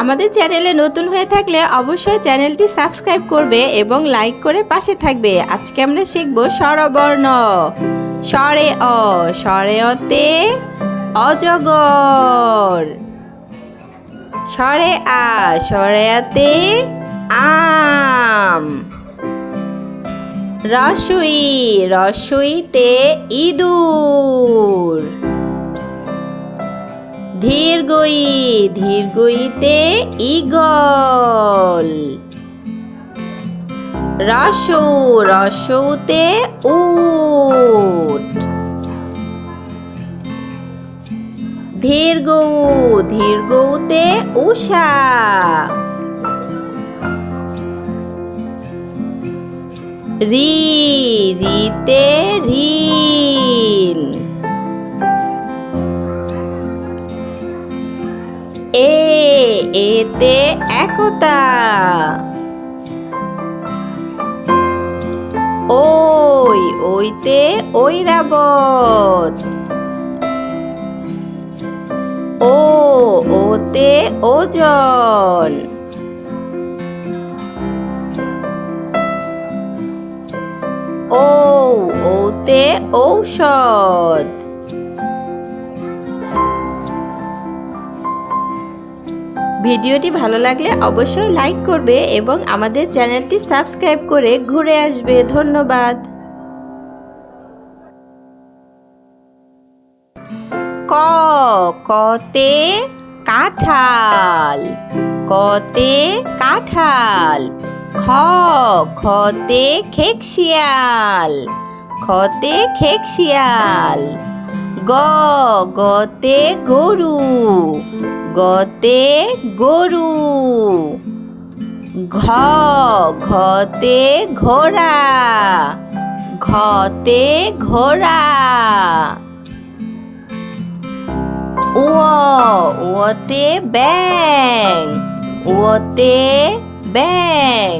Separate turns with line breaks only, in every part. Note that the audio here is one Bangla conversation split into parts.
আমাদের চ্যানেলে নতুন হয়ে থাকলে অবশ্যই চ্যানেলটি সাবস্ক্রাইব করবে এবং লাইক করে পাশে থাকবে। আজকে আমরা শিখব স্বরবর্ণ। স্বরে অ, স্বরে অতে অজগর। স্বরে আ, স্বরে আতে আম। রসুই, রসুইতে ইঁদুর। ধীরগই ধীরগইতে ইগল রসু রসুতে উট। ধীরগৌ ধীরগৌতে উষা। রি রিতে ঋণ এতে একতা। ওই ওইতে ওই ঐরাবত। ও ওতে ওজন। ও ওতে ঔষধ। ভিডিওটি ভালো লাগলে অবশ্যই লাইক করবে এবং আমাদের চ্যানেলটি সাবস্ক্রাইব করে ঘুরে আসবে। ধন্যবাদ। ক, কতে কাঁঠাল কতে কাঁঠাল, খ, খতে খেকশিয়াল খতে খেকশিয়াল, গ, গতে গরু গতে গরু। ঘ, ঘতে ঘোড়া। ঘতে ঘোড়া। উ উতে ব্যাং উতে ব্যাং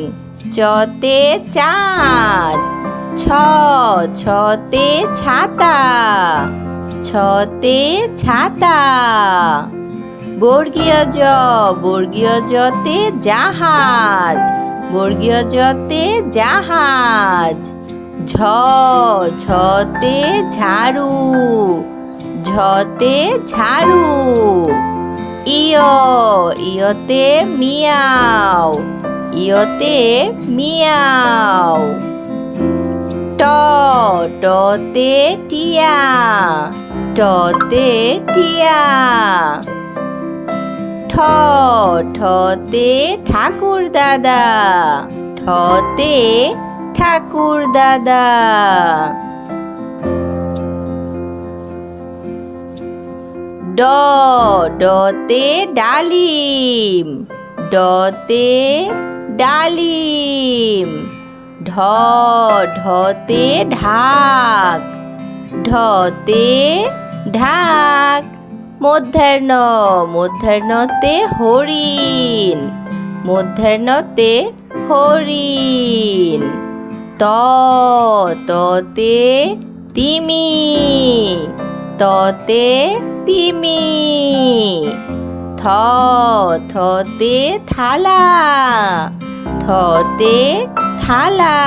চতে চাঁদ। ছ, ছতে ছাতা। ছতে ছাতা। বর্গীয় জ, বর্গীয় জতে জাহাজ, বর্গীয় জতে জাহাজ, ঝ, ঝতে ঝাড়ু ঝতে ঝাড়ু, ইয়, ইয়তে মিয়াও ইয়তে মিয়াও, ট, টতে টিয়া টতে টিয়া। ঠ ঠতে ঠাকুর দাদা। ঠতে ঠাকুর দাদা। ড, ডতে ডালিম। ডতে ডালিম। ঢ, ঢতে ঢাক। ঢতে ঢাক। মধ্যাহ্ন, মধ্যাহ্নতে হরিণ মধ্যাহ্নতে হরিণ। ত, ততে তিমি ততে তিমি। থ, থতে থালা থতে থালা।